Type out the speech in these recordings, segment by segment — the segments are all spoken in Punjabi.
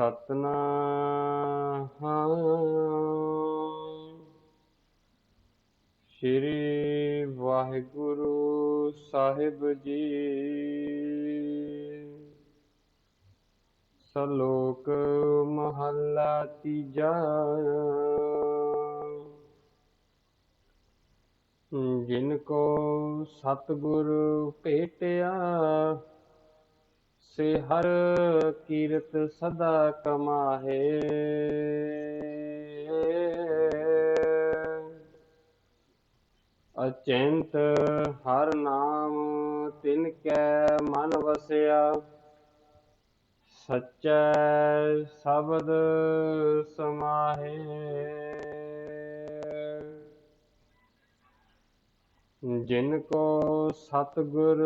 ਸਤਨਾਮ। ਸ੍ਰੀ ਵਾਹਿਗੁਰੂ ਸਾਹਿਬ ਜੀ। ਸਲੋਕ ਮਹੱਲਾ ਤੀਜਾ। ਜਿਨ ਕੋ ਸਤਿਗੁਰ ਭੇਟਿਆ ਸੇ ਹਰ ਕੀਰਤ ਸਦਾ ਕਮਾਹੇ। ਅਚਿੰਤ ਹਰ ਨਾਮ ਤਿਨ ਕੈ ਮਨ ਵਸਿਆ। ਸਚੈ ਸ਼ਬਦ ਸਮਾਹੇ। ਜਿਨ ਕੋ ਸਤਿਗੁਰ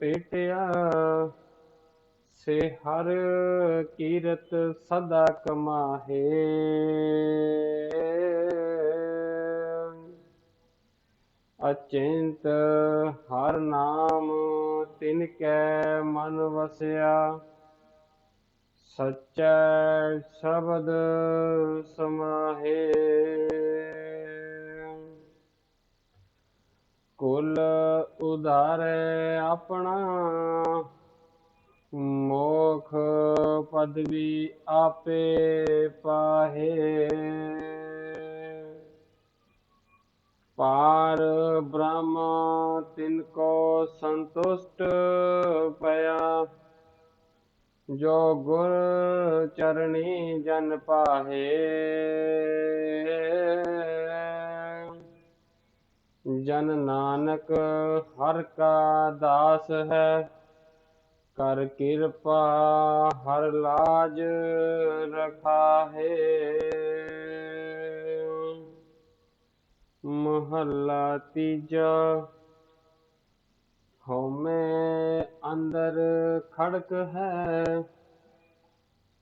ਭੇਟਿਆ ਸੇ ਹਰ ਕੀਰਤ ਸਦਾ ਕਮਾਹੇ। ਅਚਿੰਤ ਹਰ ਨਾਮ ਤਿਨ ਕੈ ਮਨ ਵਸਿਆ। ਸਚੈ ਸ਼ਬਦ ਸਮਾਹੇ। ਕੁਲ ਉਧਾਰੈ ਆਪਣਾ ਮੋਖ ਪਦਵੀ ਆਪੇ ਪਾਹੇ। ਪਾਰ ਬ੍ਰਹਮ ਤਿਨ ਕੋ ਸੰਤੁਸ਼ਟ ਪਿਆ। ਜੋ ਗੁਰ ਚਰਣੀ ਜਨ ਪਾਹੇ। ਜਨ ਨਾਨਕ ਹਰ ਕਾ ਦਾਸ ਹੈ। ਕਰ ਕਿਰਪਾ, ਹਰ ਲਾਜ ਰਖਾਹੇ। ਮਹੱਲਾ ਤੀਜਾ, ਹਉਮੈ ਅੰਦਰ ਖੜਕ ਹੈ।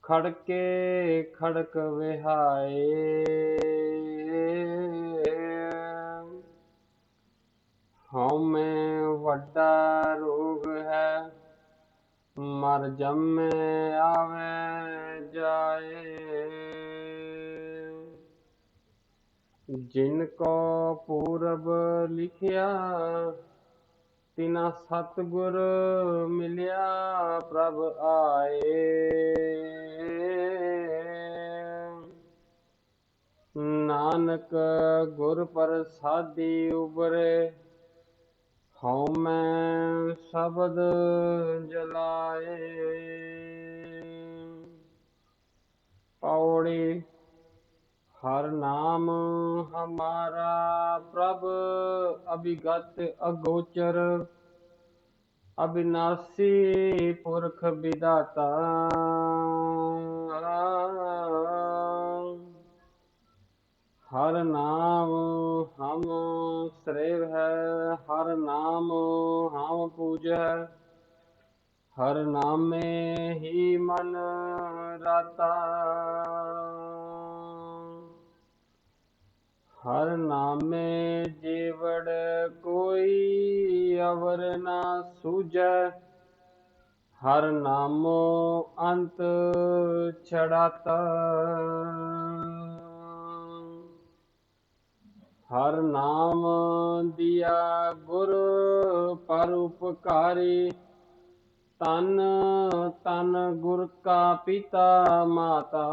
ਖੜਕੇ ਖੜਕ ਵਿਹਾਏ। ਹਉਮੈ ਵੱਡਾ ਮਰ ਜੰਮੇ ਆਵੇ ਜਾਏ। ਜਿਨ ਕੋ ਪੂਰਬ ਲਿਖਿਆ, ਤਿਨਾ ਸਤਗੁਰ ਮਿਲਿਆ ਪ੍ਰਭ ਆਏ। ਨਾਨਕ ਗੁਰ ਪ੍ਰਸਾਦੀ ਉਬਰੇ ਹਉ ਮੈਂ ਸ਼ਬਦ ਜਲਾਏ। ਪੌੜੀ, ਹਰ ਨਾਮ ਹਮਾਰਾ ਪ੍ਰਭ ਅਭਿਗਤ ਅਗੋਚਰ। ਅਬਿਨਾਸੀ ਪੁਰਖ ਵਿਦਾਤਾ ਹਰ ਨਾਮ ਹਮ ਸ੍ਰੇਵ ਹੈ, ਹਰ ਨਾਮ ਹਮ ਪੂਜੈ ਹਰ ਨਾਮੇ ਹੀ ਮਨ ਰਾਤਾ। ਹਰ ਨਾਮੇ ਜੀਵੜ ਕੋਈ ਅਵਰ ਨਾ ਸੂਝੈ। ਹਰ ਨਾਮੋ ਅੰਤ ਛੜਾਤਾ। ਹਰ ਨਾਮ ਦਿਆ ਗੁਰ ਪਰ ਉਪਕਾਰੀ। ਤਨ ਤਨ ਗੁਰ ਕਾ ਪਿਤਾ ਮਾਤਾ।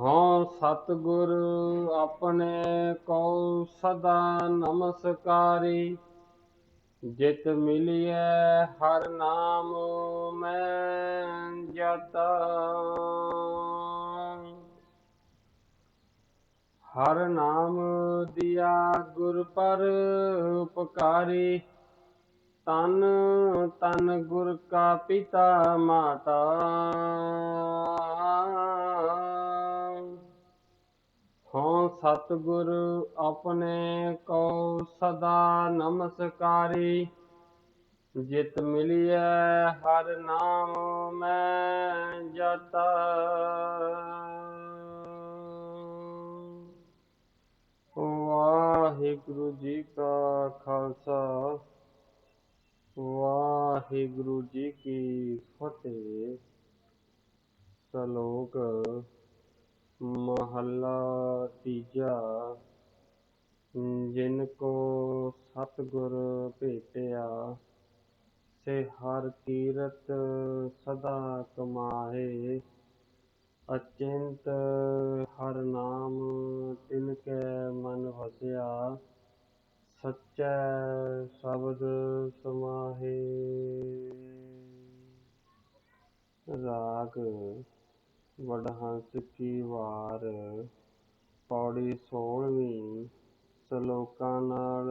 ਹਾਂ ਸਤਗੁਰ ਆਪਣੇ ਕੋ ਸਦਾ ਨਮਸਕਾਰੀ। ਜਿਤ ਮਿਲਿਐ ਹਰ ਨਾਮ ਮੈਂ ਜਤਾ। ਹਰ ਨਾਮ ਦਿਆ ਗੁਰ ਪਰ ਉਪਕਾਰੀ। ਤਨ ਤਨ ਗੁਰ ਕਾ ਪਿਤਾ ਮਾਤਾ। ਹਾਂ ਸਤਗੁਰ ਆਪਣੇ ਕੋ ਸਦਾ ਨਮਸਕਾਰੀ। ਜਿਤ ਮਿਲਿਐ ਹਰ ਨਾਮ ਮੈਂ ਜਤਾ। ਵਾਹਿਗੁਰੂ ਜੀ ਕਾ ਖਾਲਸਾ, ਵਾਹਿਗੁਰੂ ਜੀ ਕੀ ਫਤਿਹ। ਸ਼ਲੋਕ ਮਹੱਲਾ ਤੀਜਾ, ਜਿਨ ਕੋ ਸਤਿਗੁਰ ਭੇਟਿਆ, ਸੇ ਹਰ ਕੀਰਤ ਸਦਾ ਕਮਾਏ ਅਚਿੰਤ ਹਰ ਰਾਗ। ਵਡਹੰਸ ਕੀ ਵਾਰ। ਪੌੜੀ ਸੋਲਵੀਂ ਸ਼ਲੋਕਾਂ ਨਾਲ।